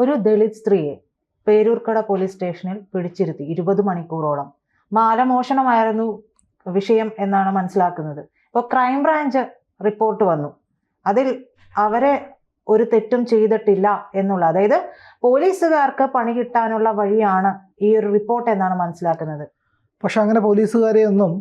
ഒരു ദളിത് സ്ത്രീയെ പേരൂർക്കട പോലീസ് സ്റ്റേഷനിൽ പിടിച്ചിരുത്തി ഇരുപത് മണിക്കൂറോളം. മാലമോഷണമായിരുന്നു വിഷയം എന്നാണ് മനസ്സിലാക്കുന്നത്. ഇപ്പോൾ ക്രൈംബ്രാഞ്ച് റിപ്പോർട്ട് വന്നു. അതിൽ അവരെ ഒരു തെറ്റും ചെയ്തിട്ടില്ല എന്നുള്ള അതായത് പോലീസുകാർക്ക് പണി കിട്ടാനുള്ള വഴിയാണ് ഈ ഒരു റിപ്പോർട്ട് എന്നാണ് മനസ്സിലാക്കുന്നത്. പക്ഷെ അങ്ങനെ പോലീസുകാരെ ഒന്നും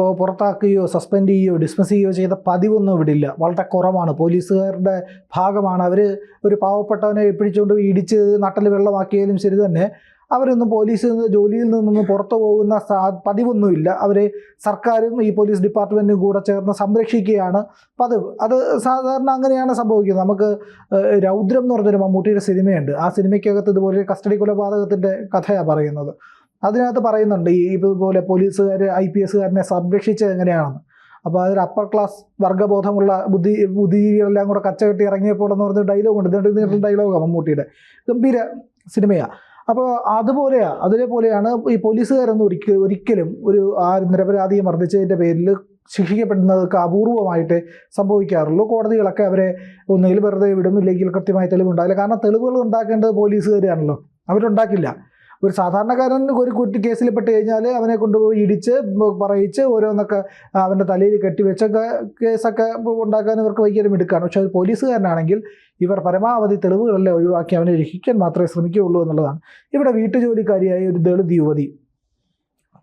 ഇപ്പോൾ പുറത്താക്കുകയോ സസ്പെൻഡ് ചെയ്യുകയോ ഡിസ്മിസ് ചെയ്യുകയോ ചെയ്ത പതിവൊന്നും ഇവിടെ ഇല്ല വളരെ കുറവാണ്. പോലീസുകാരുടെ ഭാഗമാണ്. അവർ ഒരു പാവപ്പെട്ടവനെ പിടിച്ചുകൊണ്ട് ഇടിച്ച് നട്ടൽ വെള്ളമാക്കിയാലും ശരി തന്നെ അവരൊന്നും പോലീസിൽ നിന്ന് ജോലിയിൽ നിന്നൊന്നും പുറത്തു പോകുന്ന സാ- പതിവൊന്നുമില്ല. അവർ സർക്കാരും ഈ പോലീസ് ഡിപ്പാർട്ട്മെന്റും കൂടെ ചേർന്ന് സംരക്ഷിക്കുകയാണ്. പതിവ് അത് സാധാരണ അങ്ങനെയാണ് സംഭവിക്കുന്നത്. നമുക്ക് രൗദ്രം എന്ന് പറഞ്ഞൊരു മമ്മൂട്ടിയുടെ സിനിമയുണ്ട്. ആ സിനിമയ്ക്കകത്ത് ഇതുപോലെ കസ്റ്റഡി കൊലപാതകത്തിന്റെ കഥയാണ് പറയുന്നത്. അതിനകത്ത് പറയുന്നുണ്ട് ഈ ഇതുപോലെ പോലീസുകാർ ഐ പി എസുകാരനെ സംരക്ഷിച്ചത് എങ്ങനെയാണെന്ന്. അപ്പോൾ അതിൽ അപ്പർ ക്ലാസ് വർഗബോധമുള്ള ബുദ്ധി ബുദ്ധിജീവികളെല്ലാം കൂടെ കച്ചകെട്ടി ഇറങ്ങിയപ്പോൾ എന്ന് പറഞ്ഞ ഡയലോഗ് ഉണ്ട്. നീട്ടുള്ള ഡയലോഗാണ് മമ്മൂട്ടിയുടെ. ഗംഭീര സിനിമയാണ് അപ്പോൾ അതുപോലെയാണ് അതേപോലെയാണ് ഈ പോലീസുകാരൊന്നും ഒരിക്കലും ഒരിക്കലും ഒരു ആ നിരപരാധിയെ മർദ്ദിച്ചതിന്റെ പേരിൽ ശിക്ഷിക്കപ്പെടുന്നതൊക്കെ അപൂർവമായിട്ട് സംഭവിക്കാറുള്ളൂ. കോടതികളൊക്കെ അവരെ ഒന്നുകിൽ വെറുതെ വിടും ഇല്ലെങ്കിൽ കൃത്യമായ തെളിവുണ്ടാകില്ല കാരണം തെളിവുകൾ ഉണ്ടാക്കേണ്ടത് പോലീസുകാരാണല്ലോ. അവരുണ്ടാക്കില്ല. ഒരു സാധാരണക്കാരൻ ഒരു കുറ്റി കേസിൽ പെട്ട് കഴിഞ്ഞാൽ അവനെ കൊണ്ടുപോയി ഇടിച്ച് പറയിച്ച് ഓരോന്നൊക്കെ അവന്റെ തലയിൽ കെട്ടിവെച്ചൊക്കെ കേസൊക്കെ ഉണ്ടാക്കാൻ ഇവർക്ക് വൈകിയൊരു മിടുക്കാണ് പക്ഷേ അത് പോലീസുകാരനാണെങ്കിൽ ഇവർ പരമാവധി തെളിവുകളെല്ലാം ഒഴിവാക്കി അവനെ രക്ഷിക്കാൻ മാത്രമേ ശ്രമിക്കുകയുള്ളൂ എന്നുള്ളതാണ്. ഇവിടെ വീട്ടുജോലിക്കാരിയായ ഒരു ദളിത് യുവതി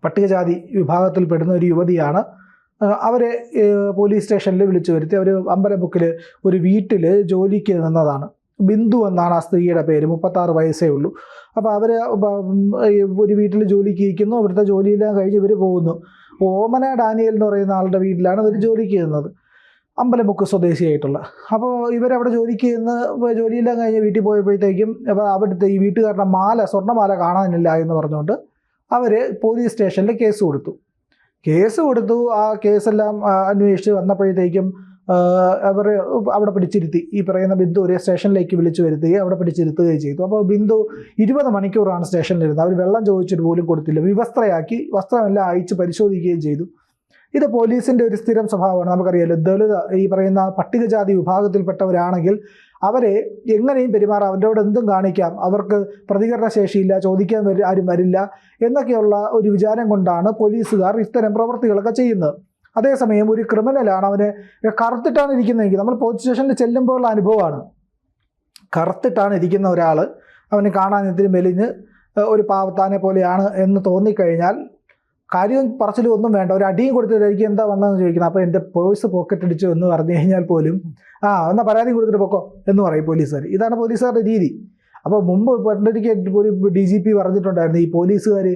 പട്ടികജാതി വിഭാഗത്തിൽ പെടുന്ന ഒരു യുവതിയാണ്. അവരെ പോലീസ് സ്റ്റേഷനിൽ വിളിച്ചു വരുത്തി. അവർ അമ്പലമുക്കിൽ ഒരു വീട്ടിൽ ജോലിക്ക് നിന്നതാണ്. ബിന്ദു എന്നാണ് ആ സ്ത്രീയുടെ പേര്. മുപ്പത്താറ് വയസ്സേ ഉള്ളൂ. അപ്പോൾ അവർ ഒരു വീട്ടിൽ ജോലിക്ക് ഇരിക്കുന്നു. അവിടുത്തെ ജോലിയെല്ലാം കഴിഞ്ഞ് ഇവർ പോകുന്നു. ഓമന ഡാനിയൽ എന്ന് പറയുന്ന ആളുടെ വീട്ടിലാണ് ഇവർ ജോലിക്ക് ചെയ്യുന്നത് അമ്പലമുക്ക് സ്വദേശിയായിട്ടുള്ള. അപ്പോൾ ഇവരവിടെ ജോലിക്ക് ചെയ്യുന്ന ജോലിയെല്ലാം കഴിഞ്ഞ് വീട്ടിൽ പോയപ്പോഴത്തേക്കും അപ്പോൾ അവിടുത്തെ ഈ വീട്ടുകാരുടെ മാല സ്വർണമാല കാണാനില്ല എന്ന് പറഞ്ഞുകൊണ്ട് അവർ പോലീസ് സ്റ്റേഷനിൽ കേസ് കൊടുത്തു. കേസ് കൊടുത്തു. ആ കേസെല്ലാം അന്വേഷിച്ച് വന്നപ്പോഴത്തേക്കും അവർ അവിടെ പിടിച്ചിരുത്തി. ഈ പറയുന്ന ബിന്ദു ഒരേ സ്റ്റേഷനിലേക്ക് വിളിച്ചു വരുത്തി അവിടെ പിടിച്ചിരുത്തുകയും ചെയ്തു. അപ്പോൾ ബിന്ദു ഇരുപത് മണിക്കൂറാണ് സ്റ്റേഷനിലിരുന്നത്. അവർ വെള്ളം ചോദിച്ചിട്ട് പോലും കൊടുത്തില്ല. വിവസ്ത്രയാക്കി വസ്ത്രമെല്ലാം അയച്ച് പരിശോധിക്കുകയും ചെയ്തു. ഇത് പോലീസിന്റെ ഒരു സ്ഥിരം സ്വഭാവമാണ്. നമുക്കറിയാലോ ദളിത് ഈ പറയുന്ന പട്ടികജാതി വിഭാഗത്തിൽപ്പെട്ടവരാണെങ്കിൽ അവരെ എങ്ങനെയും പെരുമാറാം. അവരോട് എന്തും കാണിക്കാം. അവർക്ക് പ്രതികരണ ശേഷിയില്ല ചോദിക്കാൻ ആരും വരില്ല എന്നൊക്കെയുള്ള ഒരു വിചാരം കൊണ്ടാണ് പോലീസുകാർ ഇത്തരം പ്രവൃത്തികളൊക്കെ ചെയ്യുന്നത്. അതേസമയം ഒരു ക്രിമിനലാണ് അവന് കറുത്തിട്ടാണ് ഇരിക്കുന്നതെങ്കിൽ നമ്മൾ പോലീസ് സ്റ്റേഷനിൽ ചെല്ലുമ്പോഴുള്ള അനുഭവമാണ്. കറുത്തിട്ടാണ് ഇരിക്കുന്ന ഒരാൾ അവന് കാണാൻ ഇതിന് മെലിഞ്ഞ് ഒരു പാവത്താനെ പോലെയാണ് എന്ന് തോന്നിക്കഴിഞ്ഞാൽ കാര്യവും പറച്ചിലും ഒന്നും വേണ്ട. ഒരു അടിയും കൊടുത്തിട്ടായിരിക്കും എന്താ വന്നതെന്ന് ചോദിക്കുന്നത് അപ്പോൾ എന്റെ പേഴ്സ് പോക്കറ്റ് അടിച്ചു എന്ന് പറഞ്ഞു കഴിഞ്ഞാൽ പോലും ആ എന്നാൽ പരാതി കൊടുത്തിട്ട് പൊക്കോ എന്ന് പറയും പോലീസുകാർ. ഇതാണ് പോലീസുകാരുടെ രീതി. അപ്പോൾ മുമ്പ് പണ്ടൊരിക്കൽ ഒരു ഡി ജി പി പറഞ്ഞിട്ടുണ്ടായിരുന്നു ഈ പോലീസുകാർ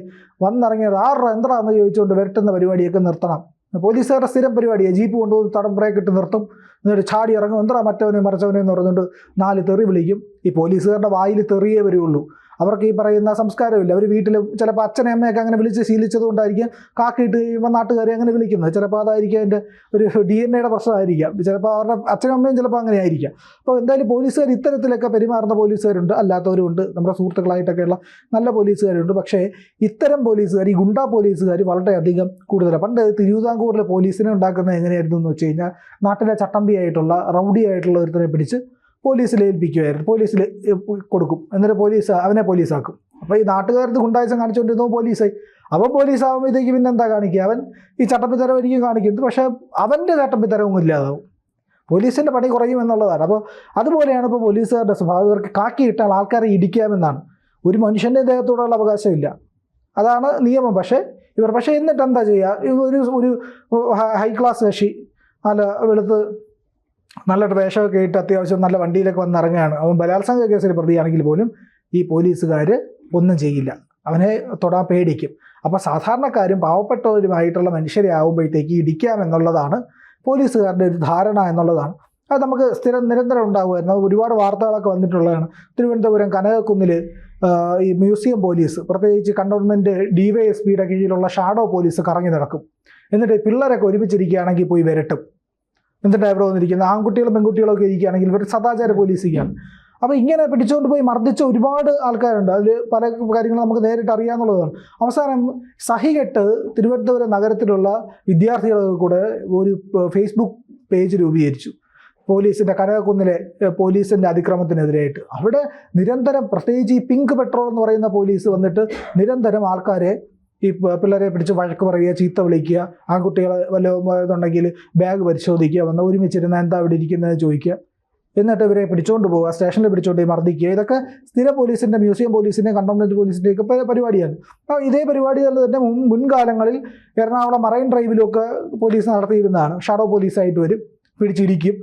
വന്നിറങ്ങിയത് ആറ് എന്താണെന്ന് ചോദിച്ചുകൊണ്ട് വരട്ടുന്ന പരിപാടിയൊക്കെ നിർത്തണം. പോലീസുകാരുടെ സ്ഥിരം പരിപാടിയാണ് ജീപ്പ് കൊണ്ടുപോയി തടം ബ്രേക്ക് ഇട്ട് നിർത്തും. എന്നിട്ട് ചാടി ഇറങ്ങും. എന്താ മറ്റവനെ മറിച്ചവനെ എന്ന് പറഞ്ഞുകൊണ്ട് നാല് തെറി വിളിക്കും. ഈ പോലീസുകാരുടെ വായിൽ തെറിയേ വരുള്ളൂ. അവർക്ക് ഈ പറയുന്ന സംസ്കാരമില്ല. അവർ വീട്ടിൽ ചിലപ്പോൾ അച്ഛനെ അമ്മയൊക്കെ അങ്ങനെ വിളിച്ച് ശീലിച്ചത് കൊണ്ടായിരിക്കും. കാക്കിയിട്ട് കഴിയുമ്പോൾ നാട്ടുകാരെ അങ്ങനെ വിളിക്കുന്നത്. ചിലപ്പോൾ അതായിരിക്കും അതിന്റെ ഒരു ഡി എൻ എയുടെ പ്രശ്നമായിരിക്കാം. ചിലപ്പോൾ അവരുടെ അച്ഛനും അമ്മയും ചിലപ്പോൾ അങ്ങനെ ആയിരിക്കാം അപ്പോൾ എന്തായാലും പോലീസുകാർ ഇത്തരത്തിലൊക്കെ പെരുമാറുന്ന പോലീസുകാരുണ്ട്. അല്ലാത്തവരുണ്ട് നമ്മുടെ സുഹൃത്തുക്കളായിട്ടൊക്കെയുള്ള നല്ല പോലീസുകാരുണ്ട്. പക്ഷേ ഇത്തരം പോലീസുകാർ ഈ ഗുണ്ടാ പോലീസുകാർ വളരെയധികം കൂടുതലാണ് പണ്ട് തിരുവിതാംകൂറിലെ പോലീസിനെ ഉണ്ടാക്കുന്നത് എങ്ങനെയായിരുന്നു എന്ന് വെച്ച് കഴിഞ്ഞാൽ നാട്ടിലെ ചട്ടമ്പിയായിട്ടുള്ള റൗഡി ആയിട്ടുള്ള ഒരുത്തനെ പിടിച്ച് പോലീസിൽ ഏൽപ്പിക്കുമായിരുന്നു പോലീസിൽ കൊടുക്കും. എന്നിട്ട് പോലീസ് അവനെ പോലീസാക്കും. അപ്പോൾ ഈ നാട്ടുകാർക്ക് ഗുണ്ടായുസം കാണിച്ചുകൊണ്ടിരുന്നു പോലീസായി അവൻ പോലീസ് ആകുമ്പോഴത്തേക്ക് പിന്നെ എന്താ കാണിക്കുക? അവൻ ഈ ചട്ടമ്പിത്തരം ഒരിക്കലും കാണിക്കുന്നത് പക്ഷേ അവന്റെ ചട്ടമ്പിത്തരവും ഇല്ലാതാവും. പോലീസിന്റെ പണി കുറയും എന്നുള്ളതാണ്. അപ്പോൾ അതുപോലെയാണ് ഇപ്പോൾ പോലീസുകാരുടെ സ്വഭാവം. ഇവർക്ക് കാക്കി ഇട്ടാൽ ആൾക്കാരെ ഇടിക്കാമെന്നാണ്. ഒരു മനുഷ്യന്റെ ദേഹത്തോടുള്ള അവകാശമില്ല. അതാണ് നിയമം. പക്ഷേ ഇവർ പക്ഷേ എന്നിട്ട് എന്താ ചെയ്യുക? ഒരു ഒരു ഹൈ ക്ലാസ് കക്ഷി അല്ല വെളുത്ത് നല്ല വേഷമൊക്കെ ഇട്ട് അത്യാവശ്യം നല്ല വണ്ടിയിലൊക്കെ വന്ന് ഇറങ്ങുകയാണ്. അവൻ ബലാത്സംഗ കേസിൽ പ്രതിയാണെങ്കിൽ പോലും ഈ പോലീസുകാർ ഒന്നും ചെയ്യില്ല. അവനെ തൊടാൻ പേടിക്കും. അപ്പോൾ സാധാരണക്കാരും പാവപ്പെട്ടവരുമായിട്ടുള്ള മനുഷ്യരെ ആകുമ്പോഴത്തേക്ക് ഇടിക്കാമെന്നുള്ളതാണ് പോലീസുകാരുടെ ഒരു ധാരണ എന്നുള്ളതാണ്. അത് നമുക്ക് സ്ഥിരം നിരന്തരം ഉണ്ടാകുമായിരുന്നു ഒരുപാട് വാർത്തകളൊക്കെ വന്നിട്ടുള്ളതാണ്. തിരുവനന്തപുരം കനകക്കുന്നിൽ ഈ മ്യൂസിയം പോലീസ് പ്രത്യേകിച്ച് കണ്ടോൺമെന്റ് ഡി വൈ എസ് പിയുടെ കീഴിലുള്ള ഷാഡോ പോലീസ് കറങ്ങി നടക്കും. എന്നിട്ട് പിള്ളേരൊക്കെ ഒരുമിച്ചിരിക്കുകയാണെങ്കിൽ പോയി വരട്ടും. എന്നിട്ട് എവിടെ വന്നിരിക്കുന്നത് ആൺകുട്ടികളും പെൺകുട്ടികളും ഒക്കെ ഇരിക്കുകയാണെങ്കിൽ ഇവർ സദാചാര പോലീസിക്കാണ് അപ്പോൾ ഇങ്ങനെ പിടിച്ചുകൊണ്ട് പോയി മർദ്ദിച്ച ഒരുപാട് ആൾക്കാരുണ്ട്. അതിൽ പല കാര്യങ്ങളും നമുക്ക് നേരിട്ട് അറിയാമെന്നുള്ളതാണ് അവസാനം സഹികെട്ട് തിരുവനന്തപുരം നഗരത്തിലുള്ള വിദ്യാർത്ഥികൾക്ക് കൂടെ ഒരു ഫേസ്ബുക്ക് പേജ് രൂപീകരിച്ചു. പോലീസിന്റെ കനകക്കുന്നിലെ പോലീസിന്റെ അതിക്രമത്തിനെതിരായിട്ട്. അവിടെ നിരന്തരം പ്രത്യേകിച്ച് ഈ പിങ്ക് പെട്രോൾ എന്ന് പറയുന്ന പോലീസ് വന്നിട്ട് നിരന്തരം ആൾക്കാരെ ഈ പിള്ളേരെ പിടിച്ച് വഴക്ക് പറയുക ചീത്ത വിളിക്കുക ആൺകുട്ടികളെ വല്ല ഇതുണ്ടെങ്കിൽ ബാഗ് പരിശോധിക്കുക വന്ന് ഒരുമിച്ചിരുന്ന എന്താ അവിടെ ഇരിക്കുന്നതെന്ന് ചോദിക്കുക. എന്നിട്ട് ഇവരെ പിടിച്ചുകൊണ്ട് പോവുക സ്റ്റേഷനിൽ പിടിച്ചുകൊണ്ട് മർദ്ദിക്കുക. ഇതൊക്കെ സ്ഥിര പോലീസിന്റെ മ്യൂസിയം പോലീസിന്റെ കണ്ടോൺമെന്റ് പോലീസിന്റെയൊക്കെ പരിപാടിയാണ്. അപ്പോൾ ഇതേ പരിപാടികൾ തന്നെ മുൻ മുൻകാലങ്ങളിൽ എറണാകുളം മറൈൻ ഡ്രൈവിലൊക്കെ പോലീസ് നടത്തിയിരുന്നതാണ്. ഷാഡോ പോലീസായിട്ട് വരും പിടിച്ചിരിക്കും.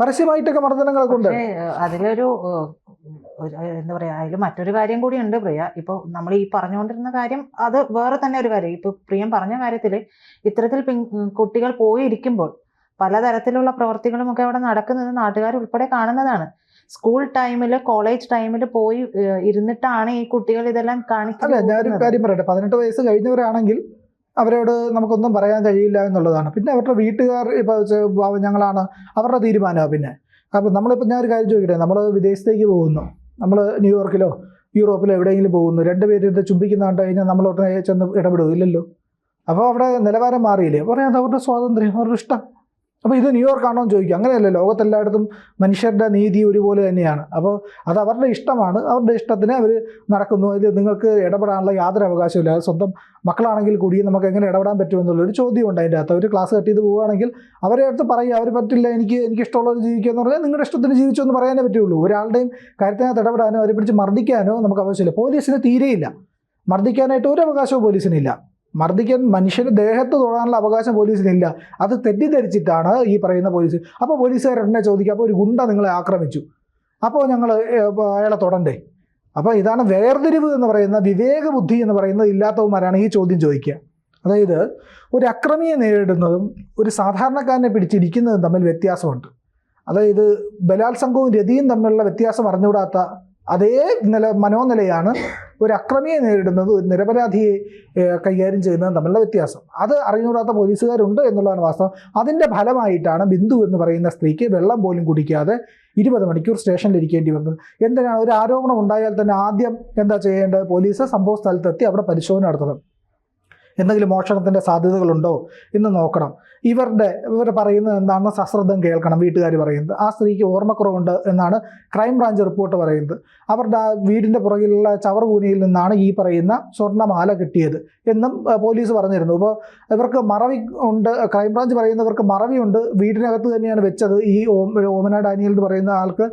പരസ്യമായിട്ടൊക്കെ മർദ്ദനങ്ങളൊക്കെ ഉണ്ട്. അതിലൊരു എന്താ പറയാ അതിൽ മറ്റൊരു കാര്യം കൂടി ഉണ്ട് പ്രിയ. ഇപ്പൊ നമ്മൾ ഈ പറഞ്ഞുകൊണ്ടിരുന്ന കാര്യം അത് വേറെ തന്നെ ഒരു കാര്യം. ഇപ്പൊ പ്രിയം പറഞ്ഞ കാര്യത്തിൽ ഇത്തരത്തിൽ കുട്ടികൾ പോയിരിക്കുമ്പോൾ പലതരത്തിലുള്ള പ്രവർത്തികളും ഒക്കെ അവിടെ നടക്കുന്നത് നാട്ടുകാർ ഉൾപ്പെടെ കാണുന്നതാണ്. സ്കൂൾ ടൈമിൽ കോളേജ് ടൈമിൽ പോയി ഇരുന്നിട്ടാണ് ഈ കുട്ടികൾ ഇതെല്ലാം അല്ല കാണിക്കുന്നത് ഞാനൊരു കാര്യം പറയട്ടെ. പതിനെട്ട് വയസ്സ് കഴിഞ്ഞവരാണെങ്കിൽ അവരോട് നമുക്കൊന്നും പറയാൻ കഴിയില്ല എന്നുള്ളതാണ്. പിന്നെ അവരുടെ വീട്ടുകാർ ഇപ്പോൾ ഞങ്ങളാണ്. അവരുടെ തീരുമാനമാണ് പിന്നെ. അപ്പോൾ നമ്മളിപ്പോൾ ഞാൻ ഒരു കാര്യം ചോദിക്കട്ടെ? നമ്മൾ വിദേശത്തേക്ക് പോകുന്നു. നമ്മൾ ന്യൂയോർക്കിലോ യൂറോപ്പിലോ എവിടെയെങ്കിലും പോകുന്നു. രണ്ട് പേര് ഇത് ചുംബിക്കുന്ന കണ്ടു കഴിഞ്ഞാൽ നമ്മൾ ചെന്ന് ഇടപെടും ഇല്ലല്ലോ? അപ്പോൾ അവിടെ നിലവാരം മാറിയില്ലേ? പറയാം അത് അവരുടെ സ്വാതന്ത്ര്യം അവരുടെ ഇഷ്ടം. അപ്പോൾ ഇത് ന്യൂയോർക്കാണോ എന്ന് ചോദിക്കും. അങ്ങനെയല്ല ലോകത്തെല്ലായിടത്തും മനുഷ്യരുടെ നീതി ഒരുപോലെ തന്നെയാണ്. അപ്പോൾ അത് അവരുടെ ഇഷ്ടമാണ് അവരുടെ ഇഷ്ടത്തിന് അവർ നടക്കുന്നു. അതിൽ നിങ്ങൾക്ക് ഇടപെടാനുള്ള യാതൊരു അവകാശമില്ല അത് സ്വന്തം മക്കളാണെങ്കിൽ കൂടി നമുക്ക് എങ്ങനെ ഇടപെടാൻ പറ്റുമെന്നുള്ളൊരു ചോദ്യമുണ്ട് അതിന്റെ അകത്ത്. അവർ ക്ലാസ് കട്ട് ചെയ്ത് പോവുകയാണെങ്കിൽ അവരെ അടുത്ത് പറയുക അവർ പറ്റില്ല എനിക്ക് എനിക്ക് ഇഷ്ടമുള്ളവർ ജീവിക്കുക എന്ന് പറഞ്ഞാൽ നിങ്ങളുടെ ഇഷ്ടത്തിന് ജീവിച്ചു എന്ന് പറയാനേ പറ്റുള്ളൂ. ഒരാളുടെയും കാര്യത്തിനകത്ത് ഇടപെടാനോ അവരെ പിടിച്ച് മർദ്ദിക്കാനോ നമുക്ക് ആവശ്യമില്ല പോലീസിന് തീരെയില്ല. മർദ്ദിക്കാനായിട്ട് ഒരു അവകാശവും പോലീസിനില്ല. മർദ്ദിക്കാൻ മനുഷ്യന് ദേഹത്ത് തൊടാനുള്ള അവകാശം പോലീസിനില്ല. അത് തെറ്റിദ്ധരിച്ചിട്ടാണ് ഈ പറയുന്ന പോലീസ്. അപ്പോൾ പോലീസുകാരെന്നെ ചോദിക്കുക അപ്പോൾ ഒരു ഗുണ്ട നിങ്ങളെ ആക്രമിച്ചു. അപ്പോൾ ഞങ്ങൾ അയാളെ തൊടണ്ടേ? അപ്പോൾ ഇതാണ് വേർതിരിവ് എന്ന് പറയുന്ന വിവേകബുദ്ധി എന്ന് പറയുന്നത് ഇല്ലാത്തവന്മാരാണ് ഈ ചോദ്യം ചോദിക്കുക. അതായത് ഒരു അക്രമിയെ നേരിടുന്നതും ഒരു സാധാരണക്കാരനെ പിടിച്ചിരിക്കുന്നതും തമ്മിൽ വ്യത്യാസമുണ്ട്. അതായത് ബലാത്സംഗവും രതിയും തമ്മിലുള്ള വ്യത്യാസം അറിഞ്ഞുകൂടാത്ത അതേ നില മനോനിലയാണ് ഒരു അക്രമിയെ നേരിടുന്നത് ഒരു നിരപരാധിയെ കൈകാര്യം ചെയ്യുന്നതും തമ്മിലുള്ള വ്യത്യാസം. അത് അറിഞ്ഞുകൂടാത്ത പോലീസുകാരുണ്ട് എന്നുള്ളതാണ് വാസ്തവം. അതിന്റെ ഫലമായിട്ടാണ് ബിന്ദു എന്ന് പറയുന്ന സ്ത്രീക്ക് വെള്ളം പോലും കുടിക്കാതെ ഇരുപത് മണിക്കൂർ സ്റ്റേഷനിൽ ഇരിക്കേണ്ടി വന്നത്. എന്തിനാണ്? ഒരു ആരോപണം ഉണ്ടായാൽ തന്നെ ആദ്യം എന്താ ചെയ്യേണ്ടത്? പോലീസ് സംഭവ സ്ഥലത്തെത്തി അവിടെ പരിശോധന നടത്തണം. എന്തെങ്കിലും മോഷണത്തിന്റെ സാധ്യതകളുണ്ടോ എന്ന് നോക്കണം. ഇവരുടെ ഇവർ പറയുന്നത് എന്താണെന്ന് സശ്രദ്ധം കേൾക്കണം വീട്ടുകാർ പറയുന്നത്. ആ സ്ത്രീക്ക് ഓർമ്മക്കുറവുണ്ട് എന്നാണ് ക്രൈം ബ്രാഞ്ച് റിപ്പോർട്ട് പറയുന്നത്. അവരുടെ ആ വീടിന്റെ പുറകിലുള്ള ചവറുകൂനിയിൽ നിന്നാണ് ഈ പറയുന്ന സ്വർണമാല കിട്ടിയത് എന്നും പോലീസ് പറഞ്ഞിരുന്നു. അപ്പോൾ ഇവർക്ക് മറവി ഉണ്ട് ക്രൈംബ്രാഞ്ച് പറയുന്നവർക്ക് മറവിയുണ്ട്. വീടിനകത്ത് തന്നെയാണ് വെച്ചത്. ഈ ഓമന ഡാനിയൽ എന്ന് പറയുന്ന ആൾക്ക്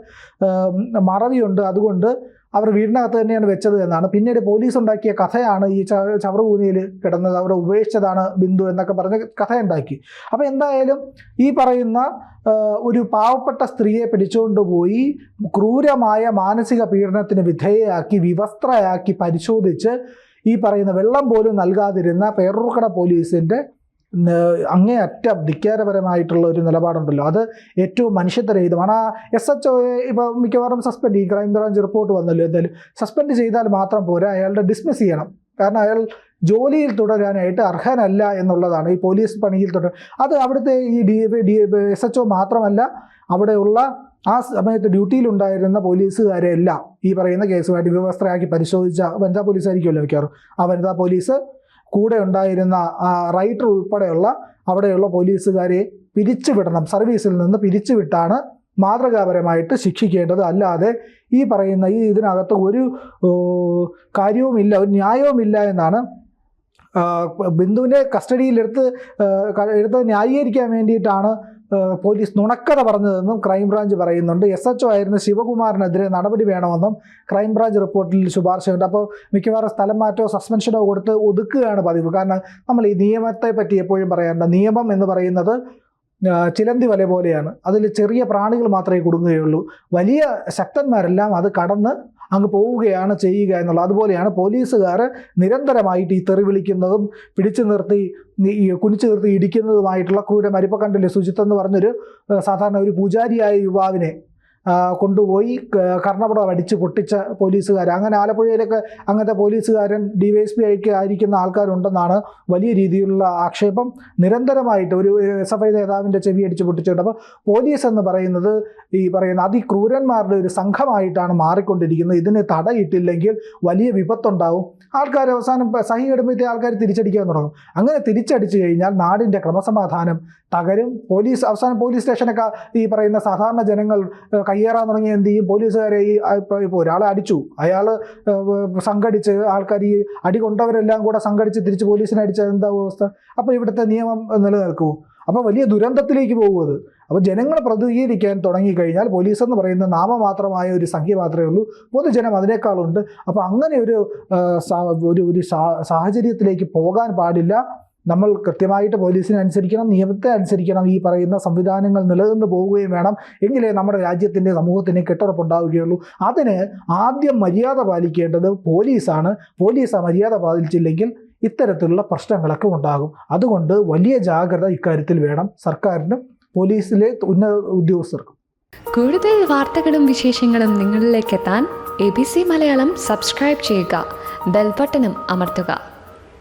മറവിയുണ്ട്. അതുകൊണ്ട് അവർ വീടിനകത്ത് തന്നെയാണ് വെച്ചത് എന്നാണ്. പിന്നീട് പോലീസ് ഉണ്ടാക്കിയ കഥയാണ് ഈ ചവറുകൂനിയിൽ കിടന്നത്. അവിടെ ഉപേക്ഷിച്ചതാണ് ബിന്ദു എന്നൊക്കെ പറഞ്ഞ് കഥയുണ്ടാക്കി. അപ്പോൾ എന്തായാലും ഈ പറയുന്ന ഒരു പാവപ്പെട്ട സ്ത്രീയെ പിടിച്ചുകൊണ്ടുപോയി ക്രൂരമായ മാനസിക പീഡനത്തിന് വിധേയയാക്കി വിവസ്ത്രയാക്കി പരിശോധിച്ച് ഈ പറയുന്ന വെള്ളം പോലും നൽകാതിരുന്ന പേരൂർക്കട പോലീസിന്റെ അങ്ങേയറ്റം ധിക്കാരപരമായിട്ടുള്ള ഒരു നിലപാടുണ്ടല്ലോ. അത് ഏറ്റവും മനുഷ്യത്വരഹിതമാണ്. ആ എസ് എച്ച് ഒയെ ഇപ്പോൾ മിക്കവാറും സസ്പെൻഡ് ചെയ്യും ക്രൈംബ്രാഞ്ച് റിപ്പോർട്ട് വന്നല്ലോ. എന്തായാലും സസ്പെൻഡ് ചെയ്താൽ മാത്രം പോരാ. അയാളുടെ ഡിസ്മിസ് ചെയ്യണം. കാരണം അയാൾ ജോലിയിൽ തുടരാനായിട്ട് അർഹനല്ല എന്നുള്ളതാണ്. ഈ പോലീസ് പണിയിൽ തുടർ അത് അവിടുത്തെ ഈ D D S H O മാത്രമല്ല അവിടെയുള്ള ആ സമയത്ത് ഡ്യൂട്ടിയിലുണ്ടായിരുന്ന പോലീസുകാരെ എല്ലാം ഈ പറയുന്ന കേസുമായിട്ട് വ്യവസ്ഥയാക്കി പരിശോധിച്ച വനിതാ പോലീസായിരിക്കുമല്ലോ മിക്കവാറും. ആ വനിതാ പോലീസ് കൂടെ ഉണ്ടായിരുന്ന റൈറ്റർ ഉൾപ്പെടെയുള്ള അവിടെയുള്ള പോലീസുകാരെ പിരിച്ചുവിടണം. സർവീസിൽ നിന്ന് പിരിച്ചുവിട്ടാണ് മാതൃകാപരമായിട്ട് ശിക്ഷിക്കേണ്ടത്. അല്ലാതെ ഈ പറയുന്ന ഈ ഇതിനകത്ത് ഒരു കാര്യവുമില്ല ഒരു ന്യായവുമില്ല എന്നാണ് ബിന്ദുവിനെ കസ്റ്റഡിയിലെടുത്ത് എടുത്ത് ന്യായീകരിക്കാൻ വേണ്ടിയിട്ടാണ് പോലീസ് നുണക്കഥ പറഞ്ഞതെന്നും ക്രൈംബ്രാഞ്ച് പറയുന്നുണ്ട്. എസ് എച്ച് ഒ ആയിരുന്ന ശിവകുമാറിനെതിരെ നടപടി വേണമെന്നും ക്രൈംബ്രാഞ്ച് റിപ്പോർട്ടിൽ ശുപാർശയുണ്ട്. അപ്പോൾ മിക്കവാറും സ്ഥലം മാറ്റോ സസ്പെൻഷനോ കൊടുത്ത് ഒതുക്കുകയാണ് പതിവ്. കാരണം നമ്മൾ ഈ നിയമത്തെ പറ്റി എപ്പോഴും പറയാറുണ്ട്. നിയമം എന്ന് പറയുന്നത് ചിലന്തി വല പോലെയാണ്. അതിൽ ചെറിയ പ്രാണികൾ മാത്രമേ കുടുങ്ങുകയുള്ളൂ വലിയ ശക്തന്മാരെല്ലാം അത് കടന്ന് അങ്ങ് പോവുകയാണ് ചെയ്യുക എന്നുള്ളത്. അതുപോലെയാണ് പോലീസുകാർ നിരന്തരമായിട്ട് ഈ തെറി വിളിക്കുന്നതും പിടിച്ചു നിർത്തി കുനിച്ചു നിർത്തി ഇടിക്കുന്നതുമായിട്ടുള്ള ക്രൂരമാര് ഇപ്പോൾ കണ്ടില്ലേ സുജിത്ത് എന്ന് പറഞ്ഞൊരു സാധാരണ ഒരു പൂജാരിയായ യുവാവിനെ കൊണ്ടുപോയി കർണപടം അടിച്ച് പൊട്ടിച്ച പോലീസുകാർ അങ്ങനെ ആലപ്പുഴയിലൊക്കെ അങ്ങനത്തെ പോലീസുകാരൻ ഡി വൈ എസ് പി ഐക്ക് ആയിരിക്കുന്ന ആൾക്കാരുണ്ടെന്നാണ് വലിയ രീതിയിലുള്ള ആക്ഷേപം. നിരന്തരമായിട്ട് ഒരു എസ് എഫ് ഐ നേതാവിന്റെ ചെവി അടിച്ച് പൊട്ടിച്ചിട്ട് അപ്പോൾ പോലീസ് എന്ന് പറയുന്നത് ഈ പറയുന്ന അതിക്രൂരന്മാരുടെ ഒരു സംഘമായിട്ടാണ് മാറിക്കൊണ്ടിരിക്കുന്നത്. ഇതിന് തടയിട്ടില്ലെങ്കിൽ വലിയ വിപത്തുണ്ടാവും. ആൾക്കാർ അവസാനം സഹി എടുമ്പോഴത്തെ ആൾക്കാർ തിരിച്ചടിക്കാൻ തുടങ്ങും. അങ്ങനെ തിരിച്ചടിച്ചു കഴിഞ്ഞാൽ നാടിന്റെ ക്രമസമാധാനം തകരും. പോലീസ് അവസാനം പോലീസ് സ്റ്റേഷനൊക്കെ ഈ പറയുന്ന സാധാരണ ജനങ്ങൾ കയ്യേറാൻ തുടങ്ങി എന്ത് ചെയ്യും? പോലീസുകാരെ ഈ ഇപ്പോൾ ഒരാളെ അടിച്ചു. അയാൾ സംഘടിച്ച് ആൾക്കാർ ഈ അടി കൊണ്ടവരെല്ലാം കൂടെ സംഘടിച്ച് തിരിച്ച് പോലീസിനെ അടിച്ചാൽ എന്താ അവസ്ഥ? അപ്പോൾ ഇവിടുത്തെ നിയമം നിലനിൽക്കുമോ അപ്പോൾ വലിയ ദുരന്തത്തിലേക്ക് പോകും അത്. അപ്പോൾ ജനങ്ങൾ പ്രതികരിക്കാൻ തുടങ്ങിക്കഴിഞ്ഞാൽ പോലീസ് എന്ന് പറയുന്ന നാമമാത്രമായ ഒരു സംഖ്യ മാത്രമേ ഉള്ളൂ. പൊതുജനം അതിനേക്കാളുണ്ട്. അപ്പോൾ അങ്ങനെ ഒരു ഒരു ഒരു സാഹചര്യത്തിലേക്ക് പോകാൻ പാടില്ല. നമ്മൾ കൃത്യമായിട്ട് പോലീസിനെ അനുസരിക്കണം നിയമത്തെ അനുസരിക്കണം ഈ പറയുന്ന സംവിധാനങ്ങൾ നിലനിന്ന് പോവുകയും വേണം എങ്കിലേ നമ്മുടെ രാജ്യത്തിന്റെ സമൂഹത്തിന് കെട്ടുറപ്പുണ്ടാവുകയുള്ളൂ. അതിന് ആദ്യം മര്യാദ പാലിക്കേണ്ടത് പോലീസാണ്. പോലീസ് ആ മര്യാദ പാലിച്ചില്ലെങ്കിൽ ഇത്തരത്തിലുള്ള പ്രശ്നങ്ങളൊക്കെ ഉണ്ടാകും. അതുകൊണ്ട് വലിയ ജാഗ്രത ഇക്കാര്യത്തിൽ വേണം. സർക്കാരിനും പോലീസിലെ ഉന്നത ഉദ്യോഗസ്ഥർക്കും. കൂടുതൽ വാർത്തകളും വിശേഷങ്ങളും നിങ്ങളിലേക്ക് എത്താൻ A B C Malayalam subscribe ചെയ്യുക. ബെൽബട്ടനും അമർത്തുക.